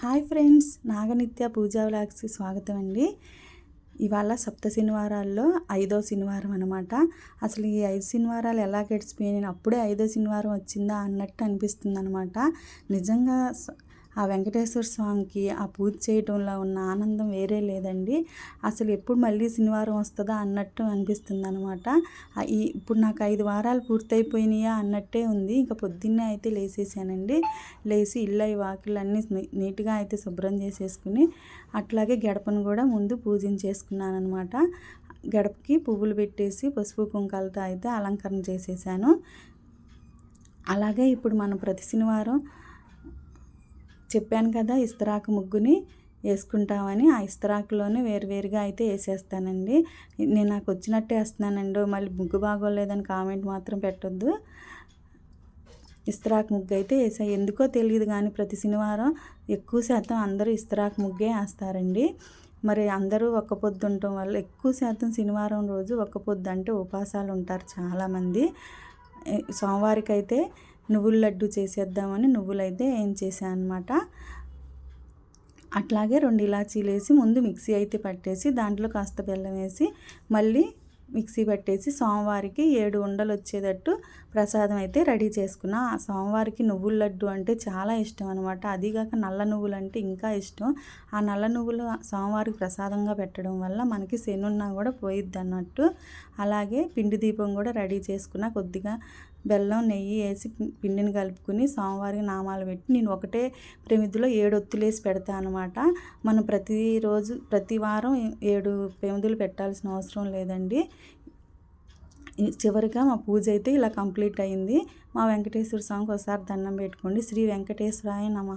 Hi friends నాగనిత్య పూజా వ్లాగ్స్కి స్వాగతం అండి. ఇవాళ సప్త శనివారాల్లో ఐదో శనివారం అనమాట అసలు ఈ ఐదు శనివారాలు ఎలా గడిచిపోయాయి? అప్పుడే ఐదో శనివారం వచ్చిందా అన్నట్టు అనిపిస్తుంది అనమాట నిజంగా ఆ వెంకటేశ్వర స్వామికి ఆ పూజ చేయటంలో ఉన్న ఆనందం వేరే లేదండి. అసలు ఎప్పుడు మళ్ళీ శనివారం వస్తుందా అన్నట్టు అనిపిస్తుంది అనమాట ఈ ఇప్పుడు నాకు ఐదు వారాలు పూర్తయిపోయినాయా అన్నట్టే ఉంది. ఇంకా పొద్దున్నే అయితే లేసేసానండి. లేచి ఇల్లు వాకిళ్ళు అన్నీ నీట్గా అయితే శుభ్రం చేసేసుకుని అట్లాగే గడపను కూడా ముందు పూజించేసుకున్నాను అనమాట గడపకి పువ్వులు పెట్టేసి పసుపు కుంకాలతో అయితే అలంకరణ చేసేసాను. అలాగే ఇప్పుడు మనం ప్రతి శనివారం చెప్పాను కదా ఇస్తరాకు ముగ్గుని వేసుకుంటామని ఆ ఇస్తరాకులోనే వేరువేరుగా అయితే వేసేస్తానండి. నేను నాకు వచ్చినట్టే వేస్తున్నానండి. మళ్ళీ ముగ్గు బాగోలేదని కామెంట్ మాత్రం పెట్టొద్దు. ఇస్తరాకు ముగ్గు అయితే వేసా. ఎందుకో తెలియదు కానీ ప్రతి శనివారం ఎక్కువ శాతం అందరూ ఇస్తరాకు ముగ్గే వేస్తారండి. మరి అందరూ ఒక్క పొద్దు ఉండటం వల్ల ఎక్కువ శాతం శనివారం రోజు ఒక్క పొద్దు అంటే ఉపాసాలు ఉంటారు చాలామంది. సోమవారికి అయితే నువ్వుల లడ్డు చేసేద్దామని నువ్వులైతే ఏం చేశాను అనమాట అట్లాగే రెండు ఇలాచీలు వేసి ముందు మిక్సీ అయితే పట్టేసి దాంట్లో కాస్త బెల్లం వేసి మళ్ళీ మిక్సీ పట్టేసి సోమవారికి ఏడు ఉండలు వచ్చేటట్టు ప్రసాదం అయితే రెడీ చేసుకున్నా. ఆ సోమవారికి నువ్వుల లడ్డు అంటే చాలా ఇష్టం అనమాట అదిగాక నల్ల నువ్వులు అంటే ఇంకా ఇష్టం. ఆ నల్ల నువ్వులు సోమవారికి ప్రసాదంగా పెట్టడం వల్ల మనకి శనున్నా కూడా పోయిద్ది అన్నట్టు అలాగే పిండి దీపం కూడా రెడీ చేసుకున్న. కొద్దిగా బెల్లం నెయ్యి వేసి పిండిని కలుపుకుని సోమవారికి నామాలు పెట్టి నేను ఒకటే ప్రమిదిలో ఏడు ఒత్తులేసి పెడతాను అనమాట మనం ప్రతిరోజు ప్రతి వారం ఏడు ప్రమిదులు పెట్టాల్సిన అవసరం లేదండి. చివరిగా మా పూజ అయితే ఇలా కంప్లీట్ అయింది. మా వెంకటేశ్వర స్వామికి ఒకసారి దండం పెట్టుకోండి. శ్రీ వెంకటేశ్వరాయ నమ.